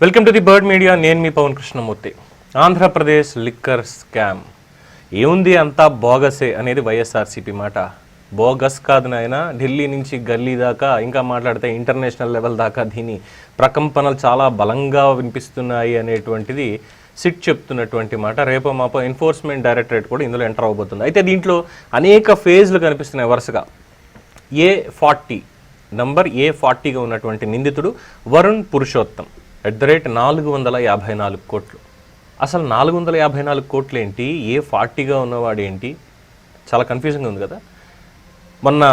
Welcome to the bird media నేను మీ Pavan Krishnamurthy. Andhra Pradesh liquor scam. ఏముంది అంతా బోగసే అనేది వైఎస్ఆర్సీపీ మాట. బోగస్ కాదు నాయన ఢిల్లీ నుంచి గల్లీ దాకా ఇంకా మాట్లాడితే ఇంటర్నేషనల్ లెవెల్ దాకా దీని ప్రకంపనలు చాలా బలంగా వినిపిస్తున్నాయి అనేటువంటిది సిట్ చెప్తున్నటువంటి మాట. రేపో మాపో ఎన్ఫోర్స్మెంట్ డైరెక్టరేట్ కూడా ఇందులో ఎంటర్ అవబోతుంది అయితే దీంట్లో అనేక ఫేజ్లు కనిపిస్తున్నాయి వరుసగా. ఏ ఫార్టీ నంబర్ ఏ ఫార్టీగా ఉన్నటువంటి నిందితుడు Varun Purushottam. At the rate నాలుగు వందల యాభై నాలుగు కోట్లు. అసలు నాలుగు వందల యాభై నాలుగు కోట్లు ఏంటి ఏ ఫార్టీగా ఉన్నవాడు ఏంటి చాలా కన్ఫ్యూజన్గా ఉంది కదా. మొన్న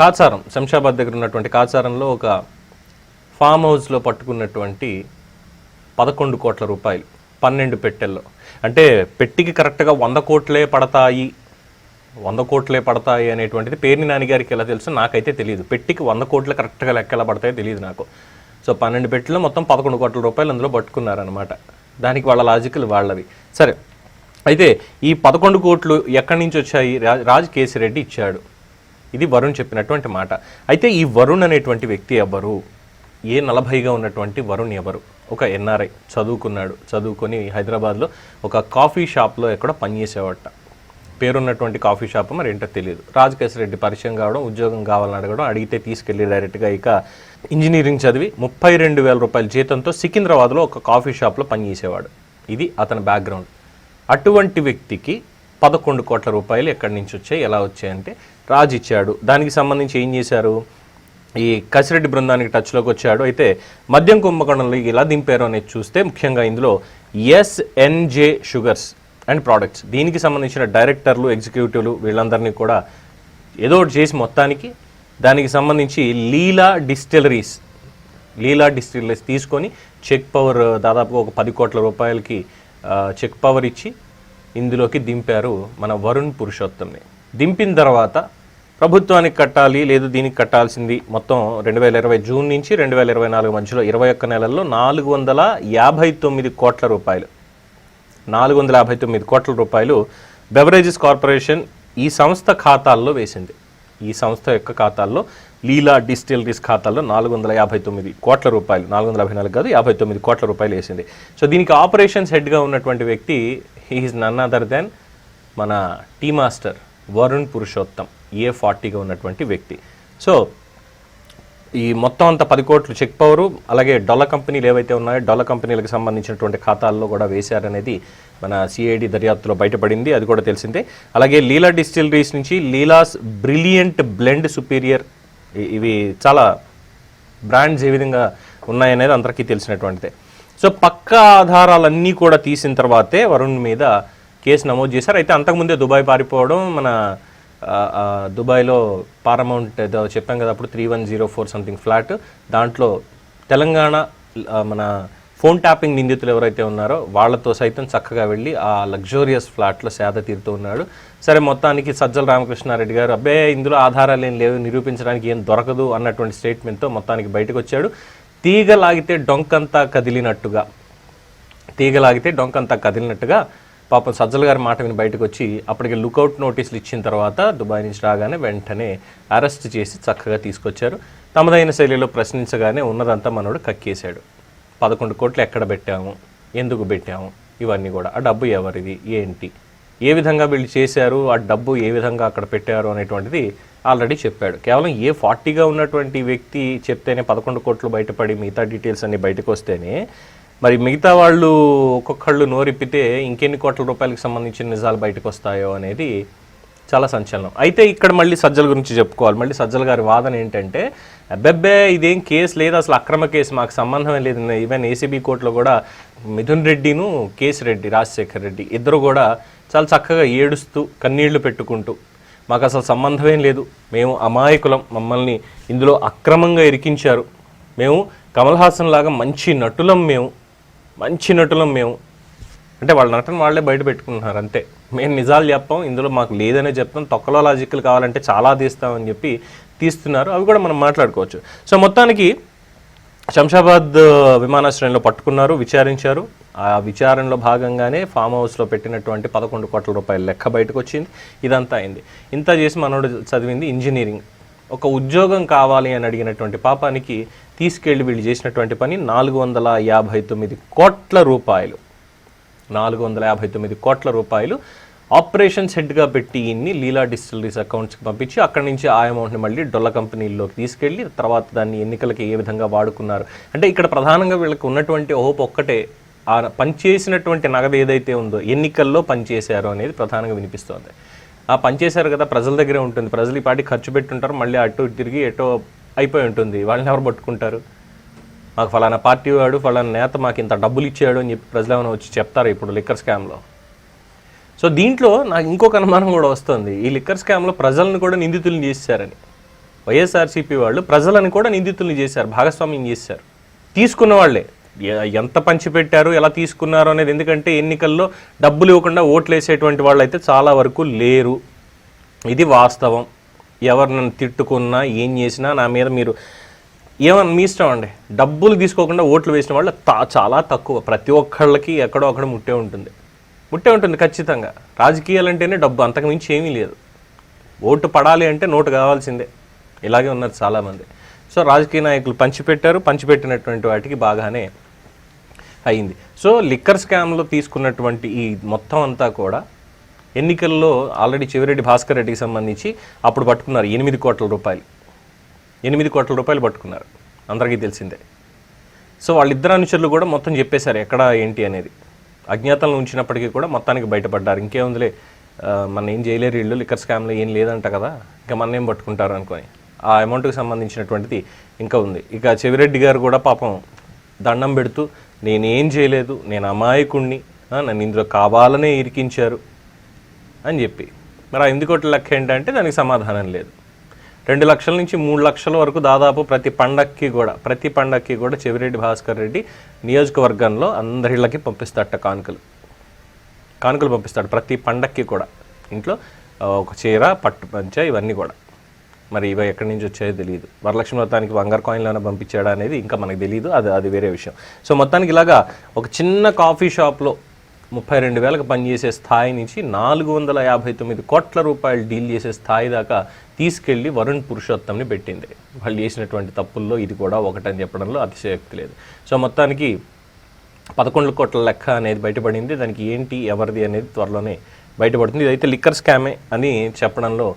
కాచారం శంషాబాద్ దగ్గర ఉన్నటువంటి కాచారంలో ఒక ఫామ్ హౌస్లో పట్టుకున్నటువంటి పదకొండు కోట్ల రూపాయలు పన్నెండు పెట్టెల్లో. అంటే పెట్టికి కరెక్ట్గా వంద కోట్లే పడతాయి. వంద కోట్లే పడతాయి అనేటువంటిది పేర్ని నాన్నగారికి ఎలా తెలుసు? నాకైతే తెలియదు పెట్టికి వంద కోట్లు కరెక్ట్గా లెక్క ఎలా పడతాయో తెలియదు నాకు. సో పన్నెండు పెట్టెల్లో మొత్తం పదకొండు కోట్ల రూపాయలు అందులో పట్టుకున్నారనమాట దానికి వాళ్ళ లాజికల్ వాళ్ళవి. సరే అయితే ఈ పదకొండు కోట్లు ఎక్కడి నుంచి వచ్చాయి? రాజ్ కేసిరెడ్డి ఇచ్చాడు. ఇది వరుణ్ చెప్పినటువంటి మాట. అయితే ఈ వరుణ్ అనేటువంటి వ్యక్తి ఎవరు? ఏ నలభైగా ఉన్నటువంటి వరుణ్ ఎవరు? ఒక ఎన్ఆర్ఐ చదువుకున్నాడు. చదువుకొని హైదరాబాద్లో ఒక కాఫీ షాప్లో ఎక్కడో పనిచేసేవాట పేరున్నటువంటి కాఫీ షాప్ మరి ఏంటో తెలియదు రాజకేశ్వర రెడ్డి పరిచయం కావడం ఉద్యోగం కావాలని అడగడం అడిగితే తీసుకెళ్ళి డైరెక్ట్గా ఇక ఇంజనీరింగ్ చదివి ముప్పై రెండు వేల రూపాయల జీతంతో సికింద్రాబాద్లో ఒక కాఫీ షాప్లో పనిచేసేవాడు. ఇది అతని బ్యాక్గ్రౌండ్. అటువంటి వ్యక్తికి పదకొండు కోట్ల రూపాయలు ఎక్కడి నుంచి వచ్చాయి ఎలా వచ్చాయంటే రాజు ఇచ్చాడు. దానికి సంబంధించి ఏం చేశారు? ఈ కసిరెడ్డి బృందానికి టచ్లోకి వచ్చాడు. అయితే మద్యం కుంభకోణంలో ఇలా దింపారు అనేది చూస్తే ముఖ్యంగా ఇందులో ఎస్ఎన్జే షుగర్స్ అండ్ ప్రోడక్ట్స్. దీనికి సంబంధించిన డైరెక్టర్లు ఎగ్జిక్యూటివ్లు వీళ్ళందరినీ కూడా ఏదో ఒకటి చేసి మొత్తానికి దానికి సంబంధించి లీలా డిస్టిలరీస్ లీలా డిస్టిలరీస్ తీసుకొని చెక్ పవర్ దాదాపుగా ఒక పది కోట్ల రూపాయలకి చెక్ పవర్ ఇచ్చి ఇందులోకి దింపారు మన వరుణ్ పురుషోత్తంని. దింపిన తర్వాత ప్రభుత్వానికి కట్టాలి లేదు దీనికి కట్టాల్సింది మొత్తం రెండు వేల ఇరవై జూన్ నుంచి రెండు వేల ఇరవై నాలుగు మధ్యలో ఇరవై ఒక్క నెలల్లో నాలుగు వందల యాభై తొమ్మిది కోట్ల రూపాయలు. నాలుగు వందల యాభై తొమ్మిది కోట్ల రూపాయలు బెవరేజెస్ కార్పొరేషన్ ఈ సంస్థ ఖాతాల్లో వేసింది. ఈ సంస్థ యొక్క ఖాతాల్లో లీలా డిస్టిలరీస్ ఖాతాల్లో నాలుగు వందల యాభై తొమ్మిది కోట్ల రూపాయలు నాలుగు వందల యాభై నాలుగు కాదు యాభై తొమ్మిది కోట్ల రూపాయలు వేసింది. సో దీనికి ఆపరేషన్స్ హెడ్గా ఉన్నటువంటి వ్యక్తి he is none other than మన tea master Varun Purushottam A ఫార్టీగా ఉన్నటువంటి వ్యక్తి. సో ఈ మొత్తం అంత పది కోట్లు చెక్ పవరు అలాగే డొల్ల కంపెనీలు ఏవైతే ఉన్నాయో డొల్ల కంపెనీలకు సంబంధించినటువంటి ఖాతాల్లో కూడా వేశారనేది మన సిఐడి దర్యాప్తులో బయటపడింది అది కూడా తెలిసిందే. అలాగే లీలా డిస్టిలరీస్ నుంచి లీలాస్ బ్రిలియంట్ బ్లెండ్ సుపీరియర్ ఇవి చాలా బ్రాండ్స్ ఏ విధంగా ఉన్నాయనేది అందరికీ తెలిసినటువంటిదే. సో పక్క ఆధారాలన్నీ కూడా తీసిన తర్వాతే వరుణ్ మీద కేసు నమోదు చేశారు. అయితే అంతకుముందే దుబాయ్ పారిపోవడం మన దుబాయ్లో పారమౌంట్ ఏదో చెప్పాం కదా అప్పుడు three one zero four something flat దాంట్లో తెలంగాణ మన ఫోన్ ట్యాపింగ్ నిందితులు ఎవరైతే ఉన్నారో వాళ్ళతో సైతం చక్కగా వెళ్ళి ఆ లగ్జోరియస్ ఫ్లాట్లో సేద తీరుతూ ఉన్నాడు. సరే మొత్తానికి సజ్జల రామకృష్ణారెడ్డి గారు అబ్బే ఇందులో ఆధారాలు ఏం లేవు నిరూపించడానికి ఏం దొరకదు అన్నటువంటి స్టేట్మెంట్తో మొత్తానికి బయటకు వచ్చాడు. తీగ లాగితే డొంకంతా కదిలినట్టుగా తీగలాగితే డొంకంతా కదిలినట్టుగా పాపం సజ్జల గారి మాట విని బయటకు వచ్చి అప్పటికి లుకౌట్ నోటీసులు ఇచ్చిన తర్వాత దుబాయ్ నుంచి రాగానే వెంటనే అరెస్ట్ చేసి చక్కగా తీసుకొచ్చారు. తమదైన శైలిలో ప్రశ్నించగానే ఉన్నదంతా మనోడు కక్కేశాడు. పదకొండు కోట్లు ఎక్కడ పెట్టాము? ఎందుకు పెట్టాము? ఇవన్నీ కూడా. ఆ డబ్బు ఎవరిది? ఏంటి? ఏ విధంగా వీళ్ళు చేశారు? ఆ డబ్బు ఏ విధంగా అక్కడ పెట్టారు అనేటువంటిది ఆల్రెడీ చెప్పాడు. కేవలం ఏ ఫార్టీగా ఉన్నటువంటి వ్యక్తి చెప్తేనే పదకొండు కోట్లు బయటపడి మిగతా డీటెయిల్స్ అన్ని బయటకు వస్తేనే మరి మిగతా వాళ్ళు ఒక్కొక్కళ్ళు నోరిప్పితే ఇంకెన్ని కోట్ల రూపాయలకు సంబంధించిన నిజాలు బయటకు వస్తాయో అనేది చాలా సంచలనం. అయితే ఇక్కడ మళ్ళీ సజ్జల గురించి చెప్పుకోవాలి. మళ్ళీ సజ్జల గారి వాదన ఏంటంటే అబ్బెబ్బే ఇదేం కేసు లేదు అసలు అక్రమ కేసు మాకు సంబంధం లేదు. ఈవెన్ ఏసీబీ కోర్టులో కూడా మిథున్ రెడ్డిను కేసు రెడ్డి రాజశేఖర్ రెడ్డి ఇద్దరు కూడా చాలా చక్కగా ఏడుస్తూ కన్నీళ్ళు పెట్టుకుంటూ మాకు అసలు సంబంధమేం లేదు. మేము అమాయకులం. మమ్మల్ని ఇందులో అక్రమంగా ఇరికించారు. మేము కమల్ హాసన్ లాగా మంచి నటులం మేము. మంచి నటులం మేము. అంటే వాళ్ళ నటన వాళ్ళే బయట పెట్టుకుంటున్నారు అంతే. మేము నిజాలు చెప్పాం ఇందులో మాకు లేదనే చెప్తాం తొక్కలో లాజిక్లు కావాలంటే చాలా తీస్తామని చెప్పి తీస్తున్నారు. అవి కూడా మనం మాట్లాడుకోవచ్చు. సో మొత్తానికి శంషాబాద్ విమానాశ్రయంలో పట్టుకున్నారు విచారించారు. ఆ విచారణలో భాగంగానే ఫామ్ హౌస్లో పెట్టినటువంటి పదకొండు కోట్ల రూపాయల లెక్క బయటకు వచ్చింది ఇదంతా అయింది. ఇంత చేసి మనోడు చదివింది ఇంజనీరింగ్. ఒక ఉద్యోగం కావాలి అని అడిగినటువంటి పాపానికి తీసుకెళ్ళి వీళ్ళు చేసినటువంటి పని నాలుగు వందల యాభై తొమ్మిది కోట్ల రూపాయలు. నాలుగు వందల యాభై తొమ్మిది కోట్ల రూపాయలు ఆపరేషన్స్ హెడ్గా పెట్టి ఇన్ని లీలా డిస్టిలరీస్ అకౌంట్స్కి పంపించి అక్కడి నుంచి ఆ అమౌంట్ని మళ్ళీ డొల్ల కంపెనీల్లోకి తీసుకెళ్ళి తర్వాత దాన్ని ఎన్నికలకి ఏ విధంగా వాడుకున్నారు. అంటే ఇక్కడ ప్రధానంగా వీళ్ళకి ఉన్నటువంటి హోప్ ఒక్కటే ఆ పనిచేసినటువంటి నగదు ఏదైతే ఉందో ఎన్నికల్లో పనిచేశారు అనేది ప్రధానంగా వినిపిస్తోంది. ఆ పనిచేశారు కదా ప్రజల దగ్గరే ఉంటుంది. ప్రజలు ఈ పాటి ఖర్చు పెట్టుంటారు మళ్ళీ అటు తిరిగి ఎటో అయిపోయి ఉంటుంది. వాళ్ళని ఎవరు పట్టుకుంటారు? మాకు ఫలానా పార్టీ వాడు ఫలానా నేత మాకు ఇంత డబ్బులు ఇచ్చాడు అని చెప్పి ప్రజలు ఏమైనా వచ్చి చెప్తారు ఇప్పుడు లిక్కర్ స్కామ్లో? సో దీంట్లో నాకు ఇంకొక అనుమానం కూడా వస్తుంది. ఈ లిక్కర్ స్కామ్లో ప్రజలను కూడా నిందితులను చేశారని. వైఎస్ఆర్సీపీ వాళ్ళు ప్రజలను కూడా నిందితుల్ని చేశారు భాగస్వామ్యం చేశారు. తీసుకున్న వాళ్ళే. ఎంత పంచిపెట్టారు ఎలా తీసుకున్నారు అనేది ఎందుకంటే ఎన్నికల్లో డబ్బులు ఇవ్వకుండా ఓట్లు వేసేటువంటి వాళ్ళు అయితే చాలా వరకు లేరు. ఇది వాస్తవం. ఎవరు నన్ను తిట్టుకున్నా ఏం చేసినా నా మీద మీరు ఏమన్నా మీ ఇష్టం అండి? డబ్బులు తీసుకోకుండా ఓట్లు వేసిన వాళ్ళు తా- చాలా తక్కువ. ప్రతి ఒక్కళ్ళకి ఎక్కడో అక్కడ ముట్టే ఉంటుంది. ముట్టే ఉంటుంది ఖచ్చితంగా. రాజకీయాలు అంటేనే డబ్బు అంతకు మించి ఏమీ లేదు. ఓటు పడాలి అంటే నోటు కావాల్సిందే. ఇలాగే ఉన్నారు చాలామంది. సో రాజకీయ నాయకులు పంచిపెట్టారు పంచిపెట్టినటువంటి వాటికి బాగానే అయింది. సో లిక్కర్ స్కామ్లో తీసుకున్నటువంటి ఈ మొత్తం అంతా కూడా ఎన్నికల్లో ఆల్రెడీ చివరెడ్డి భాస్కర్ రెడ్డికి సంబంధించి అప్పుడు పట్టుకున్నారు ఎనిమిది కోట్ల రూపాయలు. ఎనిమిది కోట్ల రూపాయలు పట్టుకున్నారు. అందరికీ తెలిసిందే. సో వాళ్ళిద్దరు అనుచరులు కూడా మొత్తం చెప్పేశారు ఎక్కడ ఏంటి అనేది. అజ్ఞాతంలో ఉంచినప్పటికీ కూడా మొత్తానికి బయటపడ్డారు. ఇంకేముందిలే మన ఏం చేయలేరు వీళ్ళు లిక్కర్ స్కామ్లో ఏం లేదంట కదా ఇంకా మన ఏం పట్టుకుంటారు అనుకొని. ఆ అమౌంట్కి సంబంధించినటువంటిది ఇంకా ఉంది. ఇక చెవిరెడ్డి గారు కూడా పాపం దండం పెడుతూ నేనేం చేయలేదు నేను అమాయకుణ్ణి నన్ను ఇందులో కావాలనే ఇరికించారు అని చెప్పి. మరి ఆ ఎనిమిది కోట్ల లెక్క ఏంటంటే దానికి సమాధానం లేదు. రెండు లక్షల నుంచి మూడు లక్షల వరకు దాదాపు ప్రతి పండక్కి కూడా ప్రతి పండక్కి కూడా చెవిరెడ్డి భాస్కర్ రెడ్డి నియోజకవర్గంలో అందరిళ్ళకి పంపిస్తాడట కానుకలు. కానుకలు పంపిస్తాడు ప్రతి పండక్కి కూడా. ఇంట్లో ఒక చీర పట్టు పంచ ఇవన్నీ కూడా. మరి ఇవి ఎక్కడి నుంచి వచ్చాయో తెలియదు. వరలక్ష్మి వ్రతానికి బంగారు కాయిన్లోనే పంపించాడా అనేది ఇంకా మనకు తెలియదు అది అది వేరే విషయం. సో మొత్తానికి ఇలాగా ఒక చిన్న కాఫీ షాప్లో ముప్పై రెండు వేలకు పనిచేసే స్థాయి నుంచి నాలుగు వందల యాభై తొమ్మిది కోట్ల రూపాయలు డీల్ చేసే స్థాయి దాకా తీసుకెళ్ళి వరుణ్ పురుషోత్తంని పెట్టింది. వాళ్ళు చేసినటువంటి తప్పుల్లో ఇది కూడా ఒకటని చెప్పడంలో అతిశయోక్తి లేదు. సో మొత్తానికి పదకొండు కోట్ల లెక్క అనేది బయటపడింది. దానికి ఏంటి ఎవరిది అనేది త్వరలోనే బయటపడుతుంది. ఇదైతే లిక్కర్ స్కామే అని చెప్పడంలో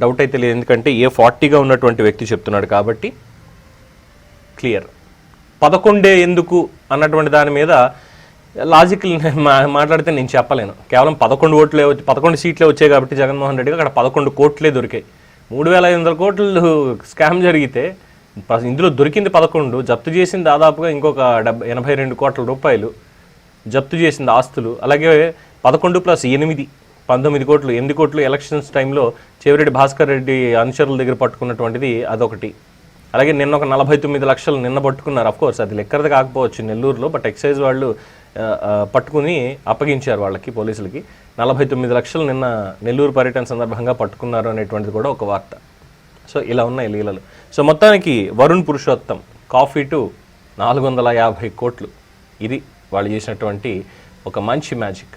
డౌట్ అయితే లేదు. ఎందుకంటే ఏ ఫార్టీగా ఉన్నటువంటి వ్యక్తి చెప్తున్నాడు కాబట్టి క్లియర్. పదకొండే ఎందుకు అన్నటువంటి దాని మీద లాజికల్ మాట్లాడితే నేను చెప్పలేను. కేవలం పదకొండు ఓట్లే వచ్చి పదకొండు సీట్లే వచ్చాయి కాబట్టి జగన్మోహన్ రెడ్డికి అక్కడ పదకొండు కోట్లే దొరికాయి. మూడు వేల ఐదు వందల కోట్లు స్కామ్ జరిగితే ఇందులో దొరికింది పదకొండు జప్తు చేసింది దాదాపుగా ఇంకొక డెబ్బై ఎనభై రెండు కోట్ల రూపాయలు జప్తు చేసింది ఆస్తులు అలాగే పదకొండు ప్లస్ ఎనిమిది. పంతొమ్మిది కోట్లు ఎనిమిది కోట్లు ఎలక్షన్స్ టైంలో చెవిరెడ్డి భాస్కర్ రెడ్డి అనుచరుల దగ్గర పట్టుకున్నటువంటిది అదొకటి. అలాగే నిన్న ఒక నలభై తొమ్మిది లక్షలు నిన్న పట్టుకున్నారు. అఫ్ కోర్స్ అది లెక్కరది కాకపోవచ్చు నెల్లూరులో బట్ ఎక్సైజ్ వాళ్ళు పట్టుకుని అప్పగించారు వాళ్ళకి పోలీసులకి. నలభై తొమ్మిది లక్షలు నిన్న నెల్లూరు పర్యటన సందర్భంగా పట్టుకున్నారు అనేటువంటిది కూడా ఒక వార్త. సో ఇలా ఉన్నాయి లీలలు. సో మొత్తానికి వరుణ్ పురుషోత్తం కాఫీ టు నాలుగు వందల యాభై కోట్లు. ఇది వాళ్ళు చేసినటువంటి ఒక మంచి మ్యాజిక్.